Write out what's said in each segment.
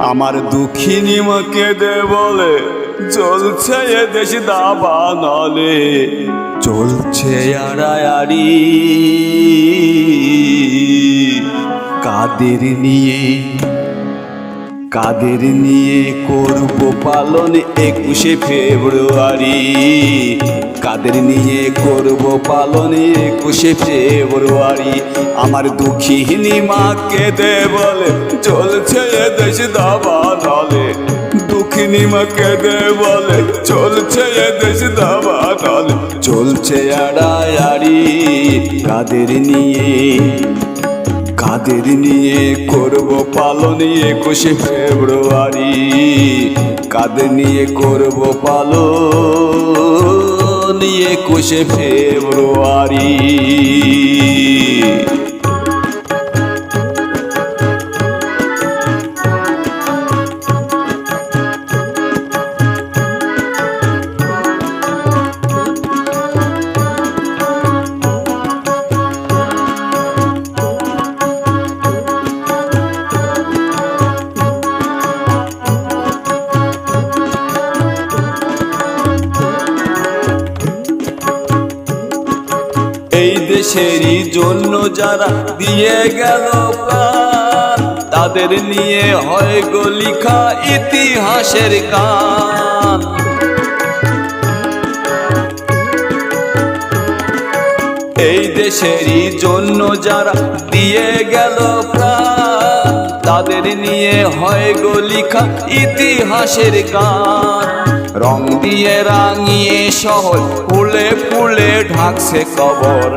আমার দুঃখিনী মাকে দে বলে চলছে এ দেশ দাবা নলে চলছে আড়ায়ারি কাদের নিয়ে কাদের নিয়ে করব পালন? একুশে ফেব্রুয়ারি। কাদের নিয়ে করব পালন? একুশে ফেব্রুয়ারি। আমার দুঃখিনী মাকে দে বলে, চলছে দেশ দাবা নলে দুঃখিনী মাকে দে বলে, চলছে দেশ দাবা নলে চলছে আড়ায়াড়ি কাদের নিয়ে কাদের নিয়ে করব পালন? একুশে ফেব্রুয়ারি। কাদের নিয়ে করব পালন? একুশে ফেব্রুয়ারি। দেশেরই জন্য যারা দিয়ে গেল প্রাণ, তাদের নিয়ে হয় গো লিখা ইতিহাসের গান এই দেশেরই জন্য যারা দিয়ে গেল প্রাণ, তাদের নিয়ে হয় গো লিখা ইতিহাসের গান রং দিয়ে রাঙিয়ে শহর, ফুলে ফুলে ঢাকছে কবর।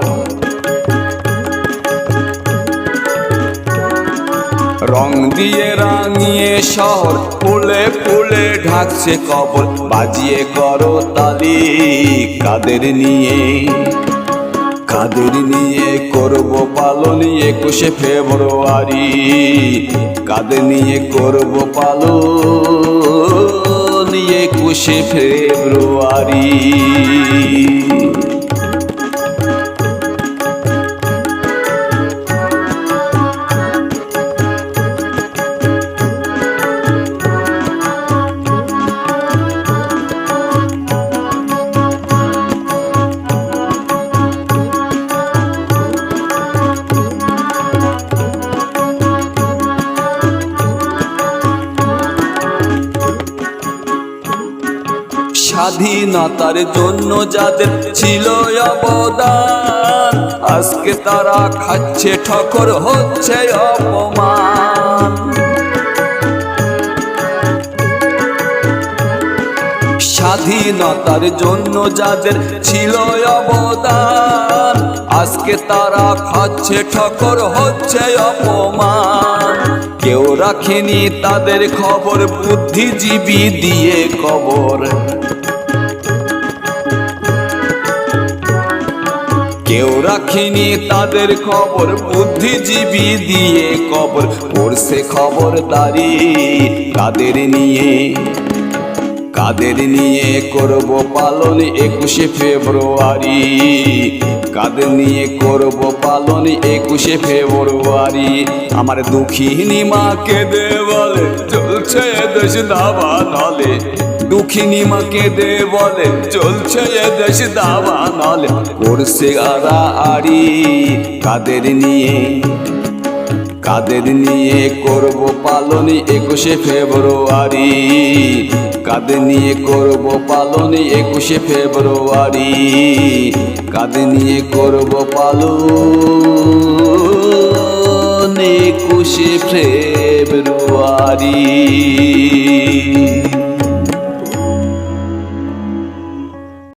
রং দিয়ে রাঙিয়ে শহর, ফুলে ফুলে ঢাকছে কবর। বাজিয়ে করো তালি কাদের নিয়ে কাদের নিয়ে করব পালন একুশে ফেব্রুয়ারি। কাদের নিয়ে করব পালন একুশে ফেব্রুয়ারি। স্বাধীনতার জন্য যাদের ছিল অবদান, আজকে তারা খাচ্ছে ঠকর, হচ্ছে অপমান। স্বাধীনতার জন্য যাদের ছিল অবদান, আজকে তারা খাচ্ছে ঠকর, হচ্ছে অপমান। কেউ রাখেনি তাদের খবর, বুদ্ধিজীবী দিয়ে কবর কেউ রাখেনি তাদের খবর, বুদ্ধিজীবী দিয়ে কবর। পড়ছে খবর খবরদারি কাদের নিয়ে? কাদের নিয়ে করব পালন একুশে ফেব্রুয়ারি? কাদের নিয়ে করব পালন একুশে ফেব্রুয়ারি? আমার দুঃখিনী মাকে দে বলে চলছে দেশ দাবা নলে দুঃখিনী মাকে দে বলে, চলছে এ দেশ দাবা নলে। করছে আড়া আড়ি কাদের নিয়ে? কাদের নিয়ে করব পালন একুশে ফেব্রুয়ারি? কাদের নিয়ে করব পালন একুশে ফেব্রুয়ারি? কাদের নিয়ে করব পালন একুশে ফেব্রুয়ারি?